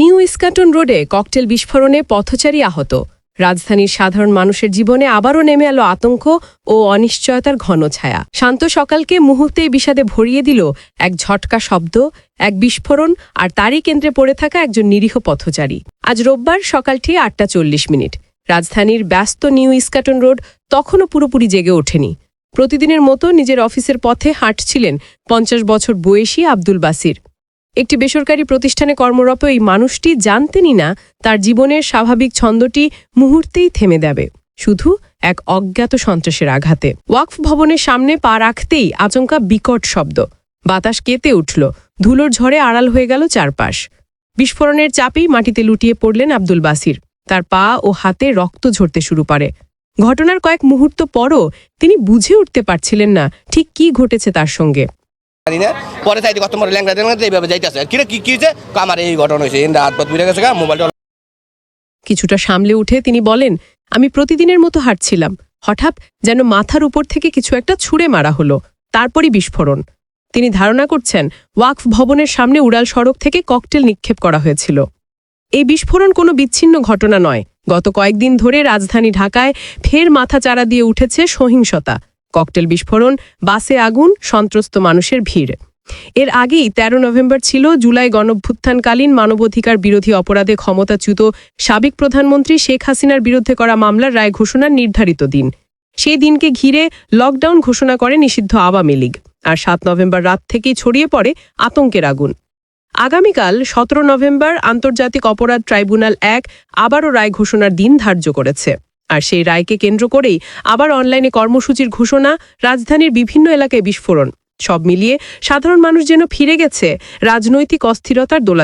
New Eskaton রোডে cocktail বিস্ফোরণে পথচারী আহত। রাজধানীর সাধারণ মানুষের জীবনে আবারও নেমে এলো আতঙ্ক ও অনিশ্চয়তার ঘন ছায়া। শান্ত সকালকে মুহূর্তেই বিষাদে ভরিয়ে দিল এক ঝটকা শব্দ, এক বিস্ফোরণ আর তারই কেন্দ্রে পড়ে থাকা একজন নিরীহ পথচারী। আজ রোববার সকালটি আটটা চল্লিশ মিনিট। রাজধানীর ব্যস্ত নিউ ইস্কাটন রোড তখনও পুরোপুরি জেগে ওঠেনি। প্রতিদিনের মতো নিজের অফিসের পথে হাঁটছিলেন পঞ্চাশ বছর বয়সী আব্দুল বাসির। একটি বেসরকারি প্রতিষ্ঠানে কর্মরত এই মানুষটি জানতেনই না তার জীবনের স্বাভাবিক ছন্দটি মুহূর্তেই থেমে দেবে শুধু এক অজ্ঞাত সন্ত্রাসের আঘাতে। ওয়াকফ ভবনের সামনে পা রাখতেই আচমকা বিকট শব্দ। বাতাস কেঁপে উঠল, ধুলোর ঝড়ে আড়াল হয়ে গেল চারপাশ। বিস্ফোরণের চাপেই মাটিতে লুটিয়ে পড়লেন আব্দুল বাসির। তার পা ও হাতে রক্ত ঝরতে শুরু করে। ঘটনার কয়েক মুহূর্ত পরও তিনি বুঝে উঠতে পারছিলেন না ঠিক কি ঘটেছে তার সঙ্গে। জানি না। পরে চাইতে কত মরে ল্যাংড়া ল্যাংড়া এইভাবে যাইতেছে। কিরে, কি কি হয়েছে আমার এই ঘটনা হয়েছে এন্ডা হাত পাত গেছে মোবাইলটা কিছুটা সামলে উঠে তিনি বলেন, আমি প্রতিদিনের মতো হাঁটছিলাম। হঠাৎ যেন মাথার উপর থেকে কিছু একটা ছুঁড়ে মারা হলো। তারপরই বিস্ফোরণ। তিনি ধারণা করছেন, ওয়াকফ ভবনের সামনে উড়াল সড়ক থেকে ককটেল নিক্ষেপ করা হয়েছিল। এই বিস্ফোরণ কোনো বিচ্ছিন্ন ঘটনা নয়। গত কয়েকদিন ধরে রাজধানী ঢাকায় ফের মাথা চারা দিয়ে উঠেছে সহিংসতা। ককটেল বিস্ফোরণ, বাসে আগুন, সন্ত্রস্ত মানুষের ভিড়। এর আগেই ১৩ নভেম্বর ছিল জুলাই গণভ্যুত্থানকালীন মানবাধিকার বিরোধী অপরাধে ক্ষমতাচ্যুত সাবেক প্রধানমন্ত্রী শেখ হাসিনার বিরুদ্ধে করা মামলার রায় ঘোষণার নির্ধারিত দিন। সেই দিনকে ঘিরে লকডাউন ঘোষণা করে নিষিদ্ধ আওয়ামী লীগ। আর সাত নভেম্বর রাত থেকেই ছড়িয়ে পড়ে আতঙ্কের আগুন। আগামীকাল সতেরো নভেম্বর আন্তর্জাতিক অপরাধ ট্রাইব্যুনাল এক আবারও রায় ঘোষণার দিন ধার্য করেছে। আর সেই রায়কে কেন্দ্র করেই আবার অনলাইনে কর্মসূচির ঘোষণা, রাজধানীর বিভিন্ন এলাকায় বিস্ফোরণ। সব মিলিয়ে সাধারণ মানুষ যেন ফিরে গেছে, রাজনৈতিক অস্থিরতার দোলাচল।